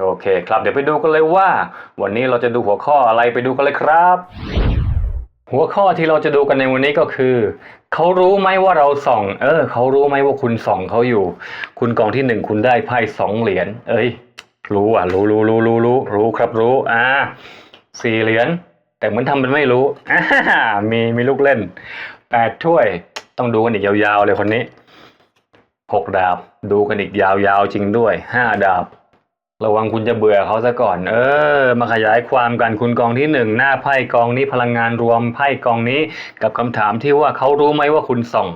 โอเคครับ เดี๋ยวไปดูกันเลยว่า วันนี้เราจะดูหัวข้ออะไรไปดูกันเลยครับ หัวข้อที่เราจะดูกันในวันนี้ก็คือเขารู้ไหมว่าเราส่อง เออเขารู้ไหมว่าคุณส่องเขาอยู่ คุณกองที่หนึ่งคุณได้ไพ่สองเหรียญเอ้ย รู้อะ รู้รู้รู้รู้รู้รู้ครับรู้อ่าสี่เหรียญแต่เหมือนทำเป็นไม่รู้อ่ามีมีลูกเล่นแปดถ้วยต้องดูกันอีกยาวๆเลยคนนี้หกดาบ ดูกันอีกยาวๆจริงด้วยห้าดาบ ระวังคุณจะเบื่อเขาซะก่อน เออ มาขยายความกันคุณกองที่หนึ่งหน้าไพ่กองนี้พลังงานรวมไพ่กองนี้กับคำถามที่ว่าเขารู้ไหมว่าคุณส่อง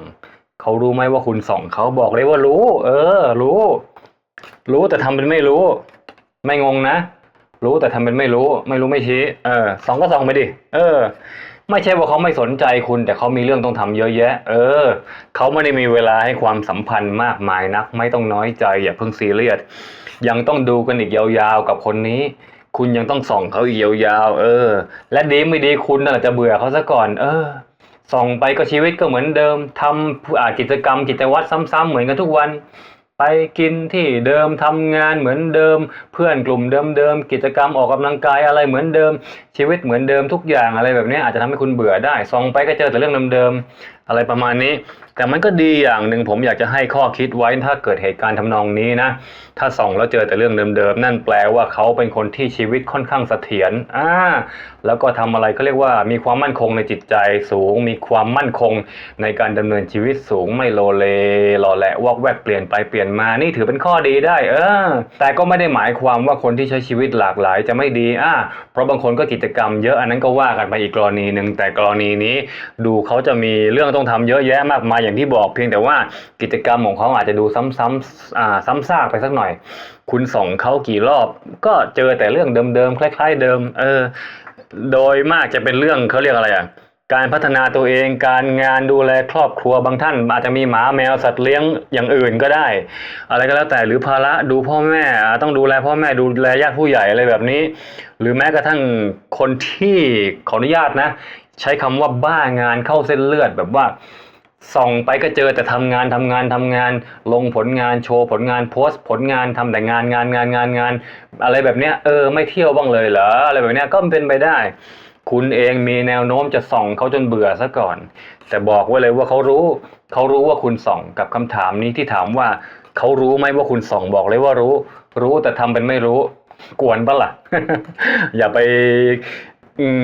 เขารู้ไหมว่าคุณส่องเขาบอกเลยว่ารู้ เออ รู้ รู้แต่ทำเป็นไม่รู้ ไม่งงนะ รู้แต่ทำเป็นไม่รู้ ไม่รู้ไม่ชี้เออส่องก็ส่องไปดิ เออ ไม่ใช่ว่าเขาไม่สนใจคุณ แต่เขามีเรื่องต้องทำเยอะแยะ เออ เขาไม่ได้มีเวลาให้ความสัมพันธ์มากมายนัก ไม่ต้องน้อยใจอย่าเพิ่งซีเรียสยังต้องดูกันอีกยาวๆกับคนนี้ คุณยังต้องส่องเขาอีกยาวๆเออ และดีไม่ดีคุณน่ะจะเบื่อเขาซะก่อน เออส่องไปก็ชีวิตก็เหมือนเดิมทำอากิจกรรมกิจวัตรซ้ำๆเหมือนกันทุกวัน ไปกินที่เดิมทำงานเหมือนเดิม เพื่อนกลุ่มเดิมๆกิจกรรมออกกำลังกายอะไรเหมือนเดิม ชีวิตเหมือนเดิมทุกอย่างอะไรแบบนี้อาจจะทำให้คุณเบื่อได้ส่องไปก็เจอแต่เรื่องเดิมๆ อะไรประมาณนี้ แต่มันก็ดีอย่างหนึ่งผมอยากจะให้ข้อคิดไว้ถ้าเกิดเหตุการณ์ทำนองนี้นะ ถ้าส่องแล้วเจอแต่เรื่องเดิมๆ นั่นแปลว่าเขาเป็นคนที่ชีวิตค่อนข้างเสถียรอ่าแล้วก็ทำอะไรก็เรียกว่ามีความมั่นคงในจิตใจสูง มีความมั่นคงในการดำเนินชีวิตสูงไม่โลเลหล่อแหละวอกแวกเปลี่ยนไปเปลี่ยนมานี่ถือเป็นข้อดีได้ เออ แต่ก็ไม่ได้หมายความว่าคนที่ใช้ชีวิตหลากหลายจะไม่ดีอ่าเพราะบางคนก็กิจกรรมเยอะอันนั้นก็ว่ากันไปอีกกรณีหนึ่งแต่กรณีนี้ดูเขาจะมีเรื่องต้องทำเยอะแยะมากมายอย่างที่บอก เพียงแต่ว่ากิจกรรมของเขาอาจจะดูซ้ำๆอ่าซ้ำซากไปสักหน่อย คุณส่งเขากี่รอบ ก็เจอแต่เรื่องเดิมๆคล้าย ๆ เดิม เออ โดยมากจะเป็นเรื่องเขาเรียกอะไรอะการพัฒนาตัวเองการงานดูแลครอบครัวบางท่าน อาจจะมีหมาแมวสัตว์เลี้ยงอย่างอื่นก็ได้ อะไรก็แล้วแต่หรือภาระดูพ่อแม่ต้องดูแลพ่อแม่ดูแลญาติผู้ใหญ่อะไรแบบนี้ หรือแม้กระทั่งคนที่ขออนุญาตนะ ใช้คำว่าบ้างานเข้าเส้นเลือดแบบว่าส่องไปก็เจอแต่ทำงานทำงานทำงาน ลงผลงานโชว์ผลงานโพสต์ ผลงานทำแต่งานงานงานงานงาน อะไรแบบเนี้ยเออไม่เที่ยวบ้างเลยเหรออะไรแบบเนี้ยก็เป็นไปได้ คุณเองมีแนวโน้มจะส่องเขาจนเบื่อซะก่อน แต่บอกไว้เลยว่าเขารู้เขารู้ว่าคุณส่องกับคำถามนี้ที่ถามว่าเขารู้ไหมว่าคุณส่องบอกเลยว่ารู้ รู้แต่ทำเป็นไม่รู้ กวนปะล่ะ อย่าไป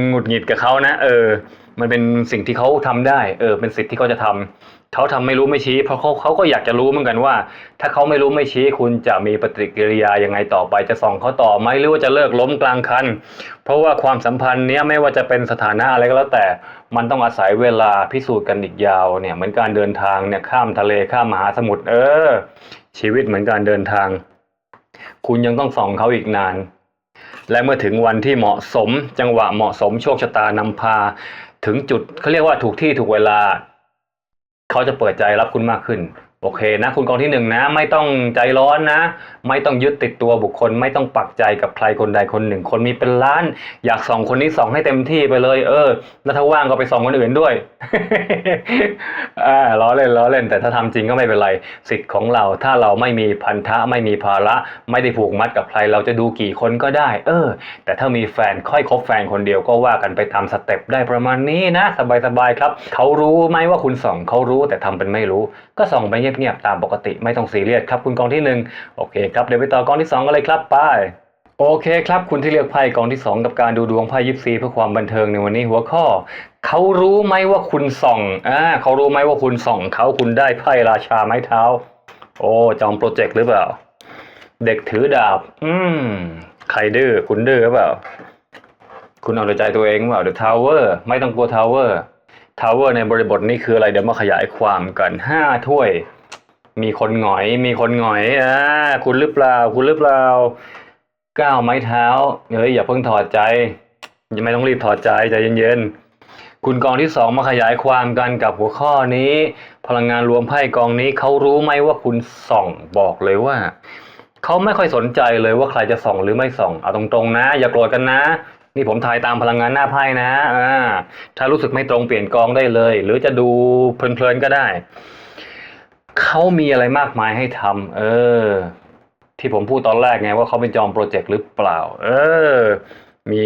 หงุดหงิดกับเขานะเออ มันเป็นสิ่งที่เขาทำได้ เออ เป็นสิทธิ์ที่เขาจะทำเขาทำไม่รู้ไม่ชี้ เพราะเขาเขาก็อยากจะรู้เหมือนกันว่า ถ้าเขาไม่รู้ไม่ชี้ คุณจะมีปฏิกิริยายังไงต่อไป จะส่องเขาต่อไหมหรือว่าจะเลิกล้มกลางคัน เพราะว่าความสัมพันธ์เนี้ยไม่ว่าจะเป็นสถานะอะไรก็แล้วแต่ มันต้องอาศัยเวลาพิสูจน์กันอีกยาวเนี่ย เหมือนการเดินทางเนี่ยข้ามทะเลข้ามมหาสมุทร เออ ชีวิตเหมือนการเดินทาง คุณยังต้องส่องเขาอีกนาน และเมื่อถึงวันที่เหมาะสม จังหวะเหมาะสมโชคชะตานำพา ถึงจุดเขาเรียกว่าถูกที่ถูกเวลา เขาจะเปิดใจรับคุณมากขึ้น โอเคนะคุณกองที่หนึ่งนะ ไม่ต้องใจร้อนนะ ไม่ต้องยึดติดตัวบุคคล ไม่ต้องปักใจกับใครคนใดคนหนึ่ง คนมีเป็นล้าน อยากส่องคนนี้ส่องให้เต็มที่ไปเลย เออ แล้วถ้าว่างก็ไปส่องคนอื่นด้วยอ่าล้อเล่นล้อเล่น แต่ถ้าทำจริงก็ไม่เป็นไรสิทธิ์ของเรา ถ้าเราไม่มีพันธะไม่มีภาระ ไม่ได้ผูกมัดกับใคร เราจะดูกี่คนก็ได้ เออ แต่ถ้ามีแฟนค่อยคบแฟนคนเดียวก็ว่ากันไปตามสเต็ปได้ประมาณนี้นะ สบายๆครับ เขารู้ไหมว่าคุณส่องเขารู้แต่ทำเป็นไม่รู้ ก็ส่องไปเงียบๆตามปกติไม่ต้องซีเรียสครับคุณกองที่หนึ่งโอเคครับเดี๋ยวไปต่อกองที่สองกันเลยครับไปโอเคครับคุณที่เลือกไพ่กองที่สองกับการดูดวงไพ่ยิปซีเพื่อความบันเทิงในวันนี้หัวข้อเขารู้ไหมว่าคุณส่องอ่าเขารู้ไหมว่าคุณส่องเขาคุณได้ไพ่ราชาไม้เท้า โอ้จองโปรเจกต์หรือเปล่า เด็กถือดาบ อืมใครดื้อคุณดื้อหรือเปล่า คุณเอาใจตัวเองหรือเปล่าเดอะทาวเวอร์ไม่ต้องกลัวทาวเวอร์ทาวเวอร์ในบริบทนี้คืออะไรเดี๋ยวมาขยายความกันห้าถ้วย มีคนหงอย มีคนหงอยอ่าคุณหรือเปล่า คุณหรือเปล่า ก้าวไม้เท้าเฮ้ยอย่าเพิ่งถอดใจยังไม่ต้องรีบถอดใจใจเย็นๆคุณกองที่สองมาขยายความกันกับหัวข้อนี้ พลังงานรวมไพ่กองนี้เขารู้ไหมว่าคุณส่องบอกเลยว่าเขาไม่ค่อยสนใจเลยว่าใครจะส่องหรือไม่ส่องเอาตรงๆนะ อย่าโกรธกันนะ นี่ผมทายตามพลังงานหน้าไพ่นะอ่าถ้ารู้สึกไม่ตรงเปลี่ยนกองได้เลย หรือจะดูเพลินๆก็ได้ เขามีอะไรมากมายให้ทำเออ ที่ผมพูดตอนแรกไงว่าเขาเป็นจอมโปรเจกต์หรือเปล่า เออ มี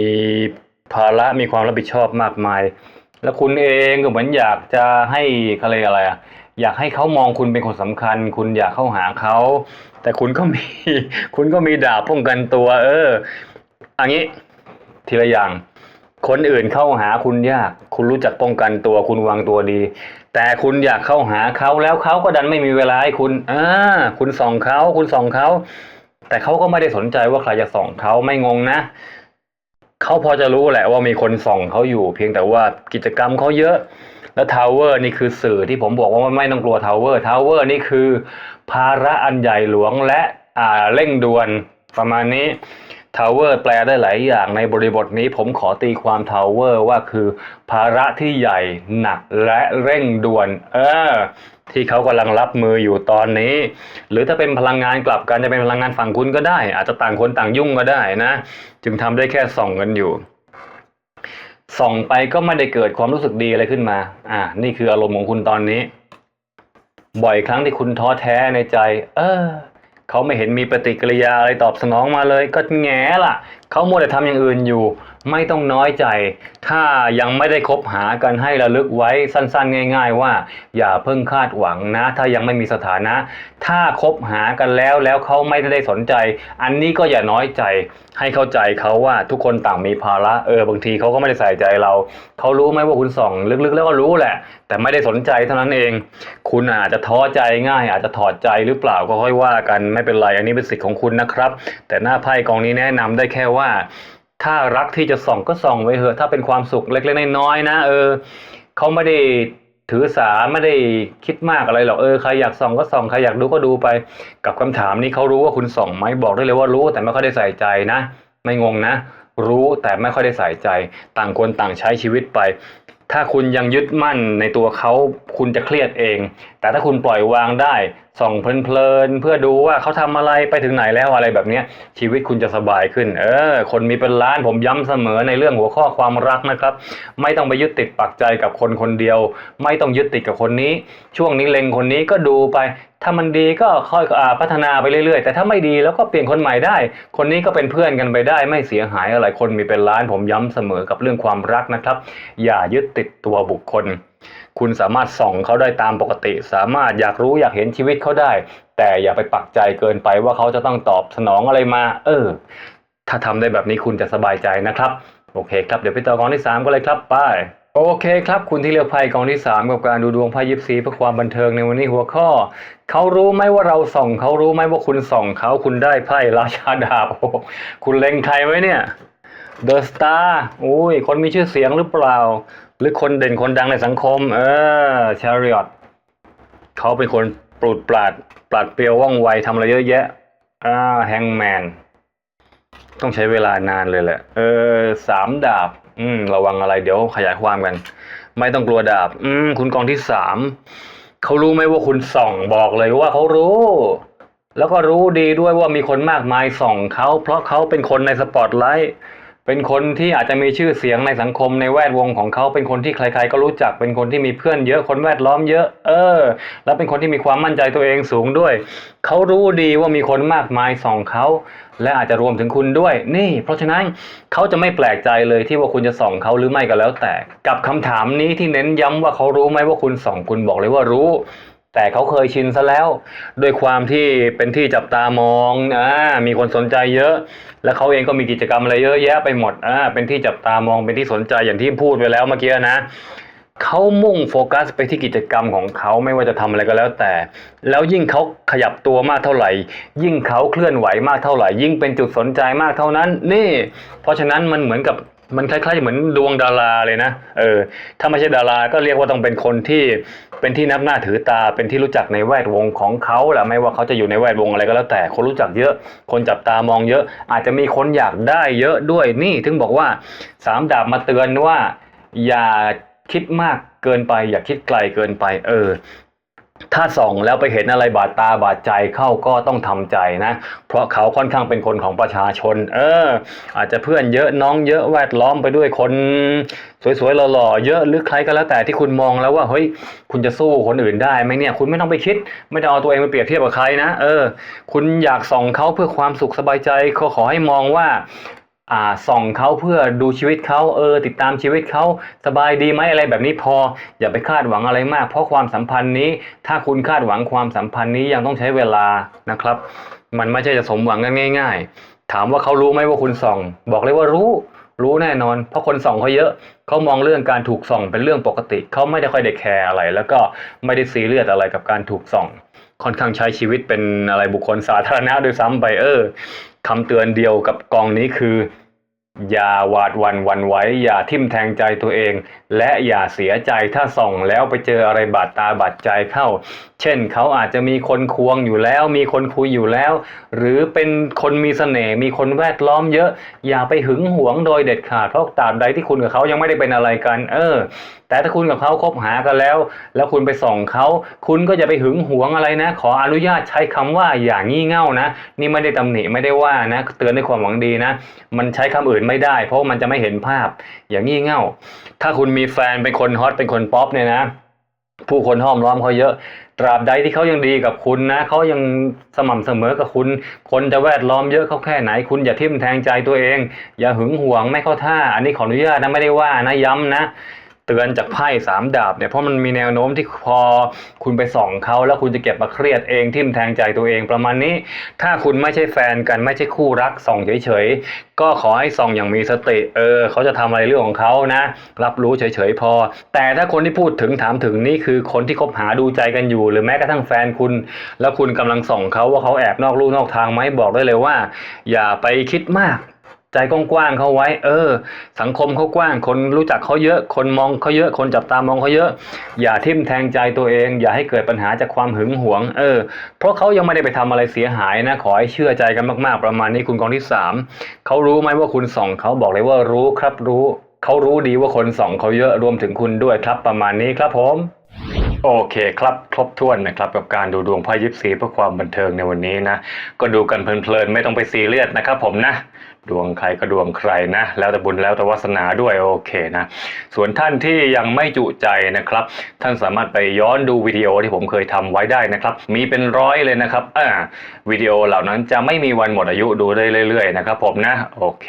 ภาระมีความรับผิดชอบมากมาย แล้วคุณเองก็เหมือนอยากจะให้เขาเรียอะไรอะอยากให้เขามองคุณเป็นคนสำคัญ คุณอยากเข้าหาเขา แต่คุณก็มี คุณก็มีดาบป้องกันตัว เอออันนี้ ทีละอย่าง คนอื่นเข้าหาคุณยาก คุณรู้จักป้องกันตัว คุณวางตัวดี แต่คุณอยากเข้าหาเขาแล้วเขาก็ดันไม่มีเวลาให้คุณอ่าคุณส่องเขาคุณส่องเขาแต่เขาก็ไม่ได้สนใจว่าใครจะส่องเขาไม่งงนะเขาพอจะรู้แหละว่ามีคนส่องเขาอยู่ เพียงแต่ว่ากิจกรรมเขาเยอะ แล้วทาวเวอร์นี่คือสื่อที่ผมบอกว่าไม่ต้องกลัวทาวเวอร์ทาวเวอร์นี่คือ ภาระอันใหญ่หลวงและอ่าเร่งด่วนประมาณนี้ ทาวเวอร์แปลได้หลายอย่างในบริบทนี้ผมขอตีความทาวเวอร์ว่าคือภาระที่ใหญ่หนักและเร่งด่วน เออ ที่เขากำลังรับมืออยู่ตอนนี้ หรือถ้าเป็นพลังงานกลับกันจะเป็นพลังงานฝั่งคุณก็ได้ อาจจะต่างคนต่างยุ่งก็ได้นะ จึงทำได้แค่ส่องกันอยู่ส่องไปก็ไม่ได้เกิดความรู้สึกดีอะไรขึ้นมา อ่า นี่คืออารมณ์ของคุณตอนนี้ บ่อยครั้งที่คุณท้อแท้ในใจ เออ เขาไม่เห็นมีปฏิกิริยาอะไรตอบสนองมาเลย ก็แง่ละ เขามัวแต่ทำอย่างอื่นอยู่ ไม่ต้องน้อยใจ ถ้ายังไม่ได้คบหากันให้ระลึกไว้สั้นๆ ง่าย ๆ ว่า อย่าเพิ่งคาดหวังนะ ถ้ายังไม่มีสถานะ ถ้าคบหากันแล้วแล้วเขาไม่ได้สนใจ อันนี้ก็อย่าน้อยใจ ให้เข้าใจเขาว่าทุกคนต่างมีภาระเออบางทีเขาก็ไม่ได้ใส่ใจเราเขารู้ไหมว่าคุณส่องลึกๆ แล้วก็รู้แหละ แต่ไม่ได้สนใจเท่านั้นเอง คุณอาจจะท้อใจง่าย อาจจะถอดใจหรือเปล่าก็ค่อยว่ากันไม่เป็นไรอันนี้เป็นสิทธิ์ของคุณนะครับ แต่หน้าไพ่กองนี้แนะนำได้แค่ว่าถ้ารักที่จะส่องก็ส่องไว้เถอะถ้าเป็นความสุขเล็กๆน้อยๆนะเออเขาไม่ได้ถือสาไม่ได้คิดมากอะไรหรอกเออใครอยากส่องก็ส่องใครอยากดูก็ดูไป กับคำถามนี้เขารู้ว่าคุณส่องไหมบอกได้เลยว่ารู้แต่ไม่ค่อยได้ใส่ใจนะ ไม่งงนะ รู้แต่ไม่ค่อยได้ใส่ใจ ต่างคนต่างใช้ชีวิตไป ถ้าคุณยังยึดมั่นในตัวเขาคุณจะเครียดเอง แต่ถ้าคุณปล่อยวางได้ส่องเพลินๆเพื่อดูว่าเขาทำอะไรไปถึงไหนแล้วอะไรแบบเนี้ยชีวิตคุณจะสบายขึ้น เออ คนมีเป็นล้านผมย้ำเสมอในเรื่องหัวข้อความรักนะครับ ไม่ต้องไปยึดติดปักใจกับคนคนเดียว ไม่ต้องยึดติดกับคนนี้ ช่วงนี้เล็งคนนี้ก็ดูไป ถ้ามันดีก็ค่อยอพัฒนาไปเรื่อยๆ แต่ถ้าไม่ดีแล้วก็เปลี่ยนคนใหม่ได้ คนนี้ก็เป็นเพื่อนกันไปได้ไม่เสียหายอะไรคนมีเป็นล้านผมย้ำเสมอกับเรื่องความรักนะครับ อย่ายึดติดตัวบุคคล คุณสามารถส่องเขาได้ตามปกติ สามารถอยากรู้อยากเห็นชีวิตเขาได้ แต่อย่าไปปักใจเกินไปว่าเขาจะต้องตอบสนองอะไรมา เออ ถ้าทำได้แบบนี้คุณจะสบายใจนะครับ โอเคครับเดี๋ยวไปต่อกองที่ 3ก็เลยครับไป โอเคครับ คุณที่เลือกไพ่กองที่ 3 กับการดูดวงไพ่ยิปซีเพื่อความบันเทิงในวันนี้หัวข้อ เขารู้ไหมว่าเราส่อง เขารู้ไหมว่าคุณส่อง เขาคุณได้ไพ่ราชาดาบคุณเล็งใครไว้เนี่ยเดอะสตาร์อุ้ย คนมีชื่อเสียงหรือเปล่า หรือคนเด่นคนดังในสังคม เออชาริอตเขาเป็นคนปลุดปราดปราดเปรียวว่องไวทำอะไรเยอะแยะอ่าแฮงแมนต้องใช้เวลานานเลยแหละ เออสามดาบ อืม ระวังอะไรเดี๋ยวขยายความกัน ไม่ต้องกลัวดาบ อืม คุณกองที่สามเขารู้ไหมว่าคุณส่องบอกเลยว่าเขารู้ แล้วก็รู้ดีด้วยว่ามีคนมากมายส่องเขาเพราะเขาเป็นคนในสปอตไลท์ เป็นคนที่อาจจะมีชื่อเสียงในสังคมในแวดวงของเขาเป็นคนที่ใคร ๆ ก็รู้จักเป็นคนที่มีเพื่อนเยอะคนแวดล้อมเยอะ เออ แล้วเป็นคนที่มีความมั่นใจตัวเองสูงด้วย เขารู้ดีว่ามีคนมากมายส่องเขา และอาจจะรวมถึงคุณด้วย นี่ เพราะฉะนั้นเขาจะไม่แปลกใจเลยที่ว่าคุณจะส่องเขาหรือไม่ก็แล้วแต่ กับคำถามนี้ที่เน้นย้ำว่าเขารู้ไหมว่าคุณส่องคุณบอกเลยว่ารู้ แต่เขาเคยชินซะแล้ว ด้วยความที่เป็นที่จับตามองอ่ามีคนสนใจเยอะ แล้วเขาเองก็มีกิจกรรมอะไรเยอะแยะไปหมดอ่าเป็นที่จับตามองเป็นที่สนใจอย่างที่พูดไปแล้วเมื่อกี้นะเขามุ่งโฟกัสไปที่กิจกรรมของเขาไม่ว่าจะทำอะไรก็แล้วแต่ แล้วยิ่งเขาขยับตัวมากเท่าไหร่ ยิ่งเขาเคลื่อนไหวมากเท่าไหร่ ยิ่งเป็นจุดสนใจมากเท่านั้น นี่ เพราะฉะนั้นมันเหมือนกับ มันคล้ายๆเหมือนดวงดาราเลยนะ เออ ถ้าไม่ใช่ดาราก็เรียกว่าต้องเป็นคนที่เป็นที่นับหน้าถือตา เป็นที่รู้จักในแวดวงของเขาแหละไม่ว่าเขาจะอยู่ในแวดวงอะไรก็แล้วแต่ คนรู้จักเยอะ คนจับตามองเยอะ อาจจะมีคนอยากได้เยอะด้วย นี่ถึงบอกว่าสามดาบมาเตือนว่า อย่าคิดมากเกินไป อย่าคิดไกลเกินไป เออ ถ้าส่องแล้วไปเห็นอะไรบาดตาบาดใจเข้าก็ต้องทำใจนะ เพราะเขาค่อนข้างเป็นคนของประชาชน เออ อาจจะเพื่อนเยอะน้องเยอะแวดล้อมไปด้วยคน สวยๆหล่อๆเยอะหรือใครก็แล้วแต่ที่คุณมองแล้วว่าเฮ้ยคุณจะสู้คนอื่นได้ไหมเนี่ย คุณไม่ต้องไปคิด ไม่ต้องเอาตัวเองไปเปรียบเทียบกับใครนะเออ คุณอยากส่องเขาเพื่อความสุขสบายใจก็ขอให้มองว่า อ่าส่องเขาเพื่อดูชีวิตเขาเออ ติดตามชีวิตเขาสบายดีไหมอะไรแบบนี้พอ อย่าไปคาดหวังอะไรมาก เพราะความสัมพันธ์นี้ ถ้าคุณคาดหวังความสัมพันธ์นี้ยังต้องใช้เวลานะครับ มันไม่ใช่จะสมหวังกันง่าย ๆ ถามว่าเขารู้ไหมว่าคุณส่อง บอกเลยว่ารู้รู้แน่นอน เพราะคนส่องเขาเยอะเขามองเรื่องการถูกส่องเป็นเรื่องปกติเขาไม่ได้ค่อยได้แคร์อะไร แล้วก็ไม่ได้ซีเรียสอะไรกับการถูกส่อง ค่อนข้างใช้ชีวิตเป็นอะไรบุคคลสาธารณะด้วยซ้ำไปเออคำเตือนเดียวกับกองนี้คือ อย่าหวาดวันวันไหวอย่าทิ่มแทงใจตัวเอง และอย่าเสียใจถ้าส่องแล้วไปเจออะไรบาดตาบาดใจเข้า เช่นเขาอาจจะมีคนควงอยู่แล้ว มีคนคุยอยู่แล้ว หรือเป็นคนมีเสน่ห์มีคนแวดล้อมเยอะ อย่าไปหึงหวงโดยเด็ดขาดเพราะตราบใดที่คุณกับเขายังไม่ได้เป็นอะไรกัน เออ แต่ถ้าคุณกับเขาคบหากันแล้ว แล้วคุณไปส่องเขา คุณก็อย่าไปหึงหวงอะไรนะ ขออนุญาตใช้คำว่าอย่างงี่เง่านะ นี่ไม่ได้ตำหนิไม่ได้ว่านะ เตือนด้วยความหวังดีนะ มันใช้คำอื่นไม่ได้ เพราะมันจะไม่เห็นภาพ อย่างงี่เง่า ถ้าคุณมีแฟนเป็นคนฮอตเป็นคนป๊อปเนี่ยนะผู้คนห้อมล้อมเขาเยอะ ตราบใดที่เขายังดีกับคุณนะ เขายังสม่ำเสมอกับคุณ คนจะแวดล้อมเยอะเขาแค่ไหน คุณอย่าทิ่มแทงใจตัวเอง อย่าหึงหวงไม่เข้าท่า อันนี้ขออนุญาตนะไม่ได้ว่านะย้ำนะ เตือนจากไพ่สามดาบเนี่ยเพราะมันมีแนวโน้มที่พอคุณไปส่องเขาแล้วคุณจะเก็บมาเครียดเองทิ่มแทงใจตัวเองประมาณนี้ ถ้าคุณไม่ใช่แฟนกันไม่ใช่คู่รักส่องเฉยๆ ก็ขอให้ส่องอย่างมีสติเออเขาจะทำอะไรเรื่องของเขานะ รับรู้เฉยๆพอ แต่ถ้าคนที่พูดถึงถามถึงนี่คือคนที่คบหาดูใจกันอยู่ หรือแม้กระทั่งแฟนคุณ แล้วคุณกำลังส่องเขาว่าเขาแอบนอกลู่นอกทางไหมบอกได้เลยว่า อย่าไปคิดมาก ใจกว้างๆเขาไว้ เออ สังคมเขากว้าง คนรู้จักเขาเยอะ คนมองเขาเยอะ คนจับตามองเขาเยอะ อย่าทิ่มแทงใจตัวเอง อย่าให้เกิดปัญหาจากความหึงหวง เออ เพราะเขายังไม่ได้ไปทำอะไรเสียหายนะ ขอให้เชื่อใจกันมากๆ ประมาณนี้คุณกองที่สามเขารู้ไหมว่าคุณส่องเขาบอกเลยว่ารู้ครับรู้เขารู้ดีว่าคนส่องเขาเยอะรวมถึงคุณด้วยครับประมาณนี้ครับผมโอเคครับครบถ้วนนะครับกับการดูดวงไพ่ยิปซีเพื่อความบันเทิงในวันนี้นะ ก็ดูกันเพลินๆไม่ต้องไปซีเรียสนะครับผมนะ ดวงใครก็ดวงใครนะ แล้วแต่บุญแล้วแต่วาสนาด้วยโอเคนะ ส่วนท่านที่ยังไม่จุใจนะครับ ท่านสามารถไปย้อนดูวิดีโอที่ผมเคยทำไว้ได้นะครับ มีเป็นร้อยเลยนะครับอ่าวิดีโอเหล่านั้นจะไม่มีวันหมดอายุดูได้เรื่อยๆนะครับผมนะโอเค